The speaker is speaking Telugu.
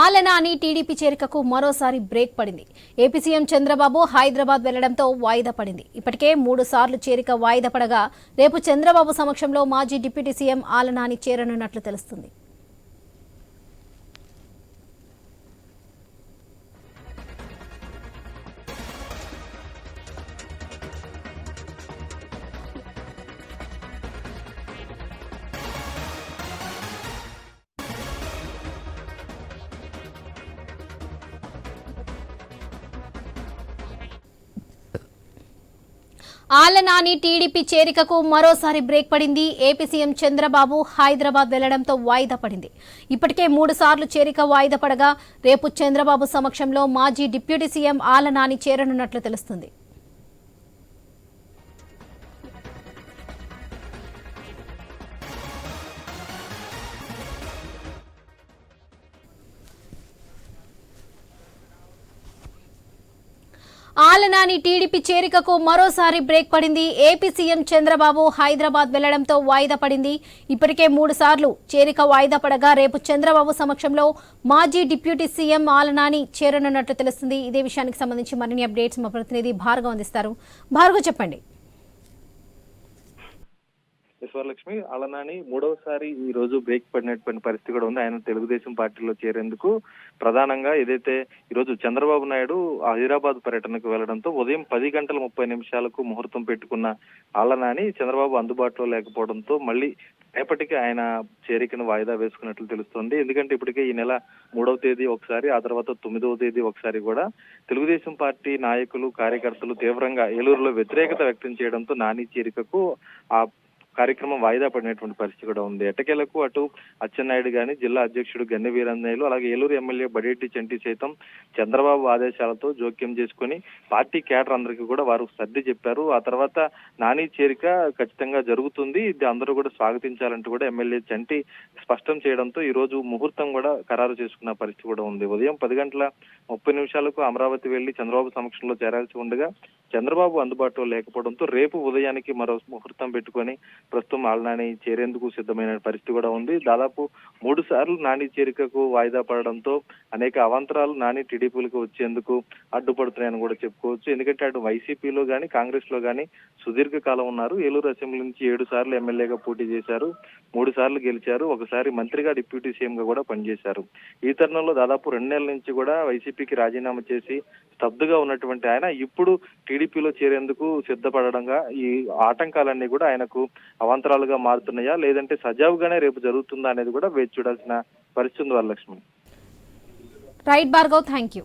ఆలనాని టీడీపీ చేరికకు మరోసారి బ్రేక్ పడింది. ఏపీ సీఎం చంద్రబాబు హైదరాబాద్ వెళ్ళడంతో వాయిదా పడింది. ఇప్పటికే మూడు సార్లు చేరిక వాయిదా పడగా రేపు చంద్రబాబు సమక్షంలో మాజీ డిప్యూటీ సీఎం ఆలనాని చేరనున్నట్లు తెలుస్తుంది. ఆలనాని టీడీపీ చేరికకు మరోసారి బ్రేక్ పడింది. ఏపీ సీఎం చంద్రబాబు హైదరాబాద్ వెళ్ళడంతో వాయిదా పడింది. ఇప్పటికే మూడు సార్లు చేరిక వాయిదా పడగా రేపు చంద్రబాబు సమక్షంలో మాజీ డిప్యూటీ సీఎం ఆలనాని చేరనున్నట్లు తెలుస్తుంది. ఆలనాని టీడీపీ చేరికకు మరోసారి బ్రేక్ పడింది. ఏపీ సీఎం చంద్రబాబు హైదరాబాద్ వెళ్ళడంతో వాయిదా పడింది. ఇప్పటికే మూడు సార్లు చేరిక వాయిదా పడగా రేపు చంద్రబాబు సమక్షంలో మాజీ డిప్యూటీ సీఎం ఆలనాని చేరనున్నట్లు తెలుస్తుంది. ఇదే విషయానికి సంబంధించి మరిన్ని అప్డేట్స్ మా ప్రతినిధి భార్గవ్ అందిస్తారు. భార్గవ్ చెప్పండి. ఈశ్వరలక్ష్మి అలనాని మూడవసారి ఈ రోజు బ్రేక్ పడినటువంటి పరిస్థితి కూడా ఉంది. ఆయన తెలుగుదేశం పార్టీలో చేరేందుకు ప్రధానంగా ఏదైతే ఈ రోజు చంద్రబాబు నాయుడు హైదరాబాద్ పర్యటనకు వెళ్ళడంతో ఉదయం పది గంటల ముప్పై నిమిషాలకు ముహూర్తం పెట్టుకున్న అలనాని చంద్రబాబు అందుబాటులో లేకపోవడంతో మళ్ళీ రేపటికి ఆయన చేరికను వాయిదా వేసుకున్నట్లు తెలుస్తోంది. ఎందుకంటే ఇప్పటికే ఈ నెల మూడవ తేదీ ఒకసారి ఆ తర్వాత తొమ్మిదవ తేదీ ఒకసారి కూడా తెలుగుదేశం పార్టీ నాయకులు కార్యకర్తలు తీవ్రంగా ఏలూరులో వ్యతిరేకత వ్యక్తం చేయడంతో నాని చేరికకు ఆ కార్యక్రమం వాయిదా పడినటువంటి పరిస్థితి కూడా ఉంది. ఎట్టకేలకు అటు అచ్చెన్నాయుడు గాని జిల్లా అధ్యక్షుడు గన్నె వీరంజనేయులు అలాగే ఏలూరు ఎమ్మెల్యే బడేటి చంటి సైతం చంద్రబాబు ఆదేశాలతో జోక్యం చేసుకుని పార్టీ కేటర్ అందరికీ కూడా వారు సర్ది చెప్పారు. ఆ తర్వాత నాని చేరిక ఖచ్చితంగా జరుగుతుంది. ఇది అందరూ కూడా స్వాగతించాలంటూ కూడా ఎమ్మెల్యే చంటి స్పష్టం చేయడంతో ఈ రోజు ముహూర్తం కూడా ఖరారు చేసుకున్న పరిస్థితి కూడా ఉంది. ఉదయం పది గంటల ముప్పై నిమిషాలకు అమరావతి వెళ్ళి చంద్రబాబు సమక్షంలో చేరాల్సి ఉండగా చంద్రబాబు అందుబాటులో లేకపోవడంతో రేపు ఉదయానికి మరో ముహూర్తం పెట్టుకొని ప్రస్తుతం ఆలనాని చేరేందుకు సిద్ధమైన పరిస్థితి కూడా ఉంది. దాదాపు మూడు సార్లు నాని చేరికకు వాయిదా పడడంతో అనేక అవాంతరాలు నాని టీడీపీలకు వచ్చేందుకు అడ్డుపడుతున్నాయని కూడా చెప్పుకోవచ్చు. ఎందుకంటే అటు వైసీపీలో కానీ కాంగ్రెస్లో కానీ సుదీర్ఘ కాలం ఉన్నారు. ఏలూరు అసెంబ్లీ నుంచి ఏడు సార్లు ఎమ్మెల్యేగా పోటీ చేశారు. మూడు సార్లు గెలిచారు. ఒకసారి మంత్రిగా డిప్యూటీ సీఎం గా కూడా పనిచేశారు. ఈ తరుణంలో దాదాపు రెండు నెలల నుంచి కూడా వైసీపీకి రాజీనామా చేసి స్తబ్దుగా ఉన్నటువంటి ఆయన ఇప్పుడు టీడీపీలో చేరేందుకు సిద్ధపడడంగా ఈ ఆటంకాలన్నీ కూడా ఆయనకు అవాంతరాలుగా మారుతున్నాయా? లేదంటే సజావుగానే రేపు జరుగుతుందా అనేది కూడా వేచి చూడాల్సిన పరిస్థితి ఉంది Varalakshmi. Right Bhargav thank you